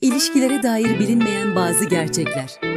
İlişkilere dair bilinmeyen bazı gerçekler.